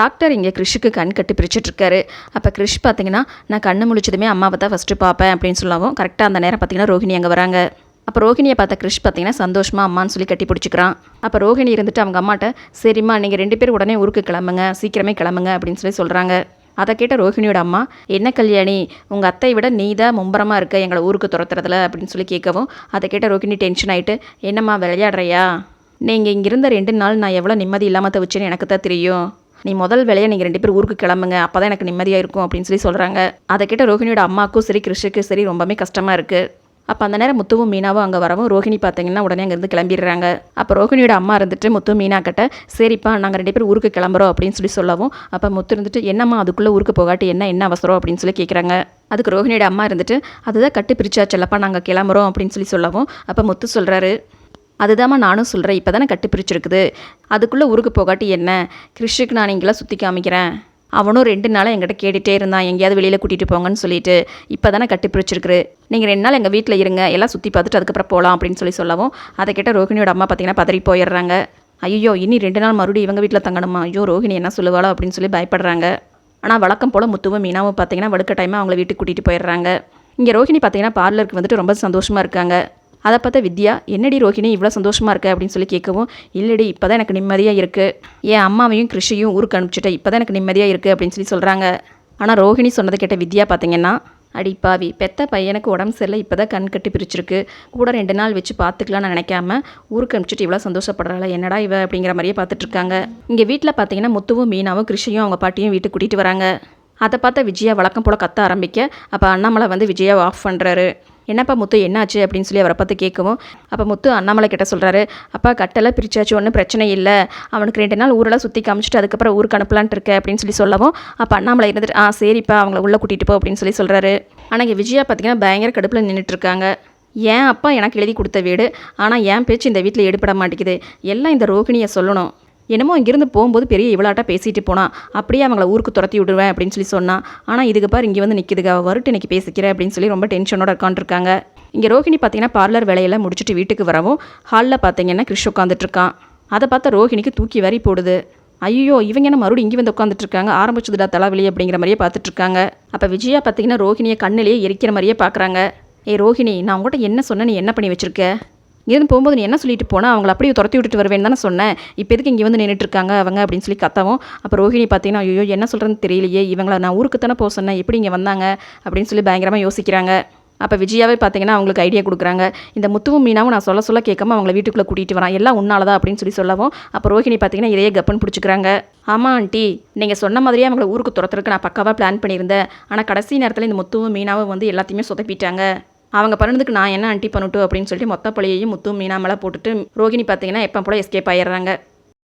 Doctor இங்கே கிறிஷுக்கு கண் கட்டி பிரிச்சுட்ருக்காரு. அப்போ கிறிஷ் பார்த்தீங்கன்னா நான் கண்ணு முழிச்சதுமே அம்மாவை தான் ஃபஸ்ட்டு பார்ப்பேன் அப்படின்னு சொல்லவும் கரெக்டாக அந்த நேரம் பார்த்தீங்கன்னா ரோஹிணி அங்கே வராங்க. அப்போ ரோஹிணியை பார்த்த கிறிஷ் பார்த்தீங்கன்னா சந்தோஷமாக அம்மான்னு சொல்லி கட்டி பிடிச்சிக்கிறான். அப்போ ரோஹிணி இருந்துட்டு அவங்க அம்மாட்ட சரிம்மா நீங்கள் ரெண்டு பேரும் உடனே ஊருக்கு கிளம்புங்க சீக்கிரமே கிளம்புங்க அப்படின்னு சொல்லி சொல்கிறாங்க அதை கேட்ட ரோஹிணியோட அம்மா என்ன கல்யாணி உங்கள் அத்தை விட நீ தான் மும்பரமாக இருக்க எங்களை ஊருக்கு துரத்துறதுல அப்படின்னு சொல்லி கேட்கவும் அதை கேட்ட ரோஹிணி டென்ஷன் ஆகிட்டு என்னம்மா விளையாடுறியா? நீங்கள் இங்கே இருந்த ரெண்டு நாள் நான் எவ்வளோ நிம்மதி இல்லாமல் தவிச்சேன்னு எனக்கு தான் தெரியும். நீ முதல் வேலையை நீங்கள் ரெண்டு பேரும் ஊருக்கு கிளம்புங்க அப்போ தான் எனக்கு நிம்மதியாக இருக்கும் அப்படின்னு சொல்லி சொல்கிறாங்க அதை கேட்ட ரோஹிணியோட அம்மாக்கும் சரி கிருஷுக்கு சரி ரொம்பவே கஷ்டமாக இருக்குது அப்போ அந்த நேரம் முத்துவும் மீனாவும் அங்கே வரவும் ரோஹிணி பார்த்தீங்கன்னா உடனே அங்கேருந்து கிளம்பிடுறாங்க. அப்போ ரோஹிணியோட அம்மா இருந்துட்டு முத்து மீனா கிட்ட சரிப்பா நாங்கள் ரெண்டு பேர் ஊருக்கு கிளம்புறோம் அப்படின்னு சொல்லி சொல்லவும் அப்போ முத்து இருந்துட்டு என்னம்மா அதுக்குள்ளே ஊருக்கு போகாட்டி என்ன என்ன அவசரம்? அப்படின்னு சொல்லி கேட்குறாங்க அதுக்கு ரோஹிணியோட அம்மா இருந்துட்டு அதுதான் கட்டு பிரிச்சாச்சல்லப்பா நாங்கள் கிளம்புறோம் அப்படின்னு சொல்லி சொல்லவும் அப்போ முத்து சொல்கிறாரு அதுதாம்மா நானும் சொல்கிறேன் இப்போ தானே கட்டு பிரிச்சிருக்குது அதுக்குள்ளே ஊருக்கு போகாட்டி என்ன? கிறிஷுக்கு நான் இங்கெல்லாம் சுற்றி காமிக்கிறேன். அவனும் ரெண்டு நாளாக எங்கிட்ட கேட்டுகிட்டே இருந்தான். எங்கேயாவது வெளியில் கூட்டிகிட்டு போங்கன்னு சொல்லிட்டு இப்போ தானே கட்டி பிரிச்சிருக்குது நீங்கள் ரெண்டு நாள் எங்கள் வீட்டில் இருங்க. எல்லாம் சுற்றி பார்த்துட்டு அதுக்கப்புறம் போகலாம் அப்படின்னு சொல்லி சொல்லவும் அதை கேட்ட ரோஹிணியோட அம்மா பார்த்தீங்கன்னா பதறி போயிடுறாங்க. ஐயோ இனி ரெண்டு நாள் மறுபடியும் இவங்க வீட்டில் தங்கணுமா? ஐயோ ரோஹிணி என்ன சொல்லுவாளோ அப்படின்னு சொல்லி பயப்படுறாங்க. ஆனால் வழக்கம் போல் முத்துவும் மீனாவும் பார்த்தீங்கன்னா வடுக்க டைமாக அவங்கள வீட்டுக்கு கூட்டிகிட்டு போயிடுறாங்க. இங்கே ரோஹிணி பார்த்தீங்கன்னா பார்லருக்கு வந்துட்டு ரொம்ப சந்தோஷமாக இருக்காங்க. அதை பார்த்தா வித்யா என்னடி ரோஹிணி இவ்வளோ சந்தோஷமாக இருக்க? அப்படின்னு சொல்லி கேட்கவும் இல்லடி இப்போ தான் எனக்கு நிம்மதியாக இருக்குது என் அம்மாவையும் கிருஷியும் ஊருக்கு அனுப்பிச்சிட்டேன். இப்போ தான் எனக்கு நிம்மதியாக இருக்குது அப்படின்னு சொல்லி சொல்கிறாங்க ஆனால் ரோஹிணி சொன்னதை கேட்ட வித்யா பார்த்தீங்கன்னா அடி பாவி பெத்த பையனுக்கு உடம்பு சரியில்லை. இப்போ தான் கண் கட்டி பிரிச்சிருக்கு. கூட ரெண்டு நாள் வச்சு பார்த்துக்கலாம்னு நினைக்காம ஊருக்கு அனுப்பிச்சிட்டு இவ்வளோ சந்தோஷப்படுறாள். என்னடா இவ? அப்படிங்கிற மாதிரியே பார்த்துட்ருக்காங்க இங்கே வீட்டில் பார்த்தீங்கன்னா முத்துவும் மீனாவும் கிருஷியும் அவங்க பாட்டியும் வீட்டுக்கு கூட்டிகிட்டு வராங்க. அதை பார்த்தா விஜயா வழக்கம் போல் கத்த ஆரம்பிக்க அப்போ அண்ணாமலை வந்து விஜயாவை ஆஃப் பண்ணுறாரு என்னப்பா முத்து என்னாச்சு அப்படின்னு சொல்லி அவரை பார்த்து கேட்கவும் அப்போ முத்து அண்ணாமலை கிட்ட சொல்கிறாரு அப்பா கட்டெல்லாம் பிரிச்சாச்சு ஒன்றும் பிரச்சனை இல்லை. அவனுக்கு ரெண்டு நாள் ஊரெல்லாம் சுற்றி காமிச்சிட்டு அதுக்கப்புறம் ஊருக்கு அனுப்பலான்ட்டு இருக்க அப்படின்னு சொல்லி சொல்லவும் அப்போ அண்ணாமலை இருந்துட்டு ஆ சரிப்பா அவங்கள உள்ளே கூட்டிகிட்டு போ அப்படின்னு சொல்லி சொல்கிறாரு ஆனால் இங்கே விஜயா பார்த்தீங்கன்னா பயங்கர கடுப்பில் நின்றுட்டு இருக்காங்க. ஏன் அப்பா எனக்கு எழுதி கொடுத்த வீடு ஆனால் என் பேச்சு இந்த வீட்டில் எடுபட மாட்டேங்குது. எல்லாம் இந்த ரோகிணியை சொல்லணும். என்னமோ இங்கேருந்து போகும்போது பெரிய இவளாட்டா பேசிட்டு போனான் அப்படியே அவங்கள ஊருக்கு துரத்தி விடுவேன் அப்படின்னு சொல்லி சொன்னான் ஆனால் இதுக்கு பாரு இங்கே வந்து நிற்கிதுங்க அவள் வருட்டு இன்னைக்கு பேசிக்கிறேன் அப்படின்னு சொல்லி ரொம்ப டென்ஷனோட உட்காந்துருக்காங்க இங்கே ரோஹிணி பார்த்தீங்கன்னா பார்லர் வேலையெல்லாம் முடிச்சுட்டு வீட்டுக்கு வரவும் ஹாலில் பார்த்தீங்கன்னா கிறிஷ் உட்காந்துட்டு இருக்கான் அதை பார்த்தா ரோஹிணிக்கு தூக்கி வரி போடுது. ஐயோ இவங்க என்ன மறுபடியும் இங்கே வந்து உட்காந்துட்டு இருக்காங்க ஆரம்பிச்சதுடா தலைவலி அப்படிங்கிற மாதிரியே பார்த்துட்ருக்காங்க அப்போ விஜயா பார்த்தீங்கன்னா ரோஹிணியை கண்ணிலேயே எரிக்கிற மாதிரியே பார்க்குறாங்க ஏ ரோஹிணி நான் உங்கள்கிட்ட என்ன சொன்னேன்? நீ என்ன பண்ணி வச்சுருக்க? இங்கேருந்து போகும்போது நீ என்ன சொல்லிட்டு போனால் அவங்கள அப்படியே துரத்தி விட்டுட்டு வருவேன்னு தானே சொன்னேன். இப்போ எதுக்கு இங்கே வந்து நின்றுட்டு இருக்காங்க அவங்க அப்படின்னு சொல்லி கத்தவும் அப்போ ரோஹிணி பார்த்தீங்கன்னா ஐயோ என்ன சொல்கிறேன்னு தெரியலையே இவங்கள நான் ஊருக்கு தானே போக சொன்னேன் எப்படி இங்கே வந்தாங்க அப்படின்னு சொல்லி பயங்கரமாக யோசிக்கிறாங்க. அப்போ விஜயாவே பார்த்தீங்கன்னா அவங்களுக்கு ஐடியா கொடுக்குறாங்க. இந்த முத்துவும் மீனாவும் நான் சொல்ல சொல்ல கேட்காம அவங்கள வீட்டுக்குள்ளே கூட்டிகிட்டு வரான். எல்லாம் உன்னாலதான் அப்படின்னு சொல்லி சொல்லவும் அப்போ ரோஹிணி பார்த்தீங்கன்னா இதையே கப்பன் பிடிச்சிக்கிறாங்க. ஆமாம் ஆண்டி நீங்கள் சொன்ன மாதிரியே அவங்கள ஊருக்கு துரத்துறதுக்கு நான் பக்காவாக பிளான் பண்ணியிருந்தேன். ஆனால் கடைசி நேரத்தில் இந்த முத்துவும் மீனாவும் வந்து எல்லாத்தையுமே சொதப்பிட்டாங்க. அவங்க பண்ணதுக்கு நான் என்ன ஆண்டி பண்ணட்டும் அப்படின்னு சொல்லிட்டு மொத்த பழியையும் முத்தும் மீனா மேலே போட்டுட்டு ரோகிணி பார்த்தீங்கன்னா எப்போ போல எஸ்கேப் ஆயிடுறாங்க.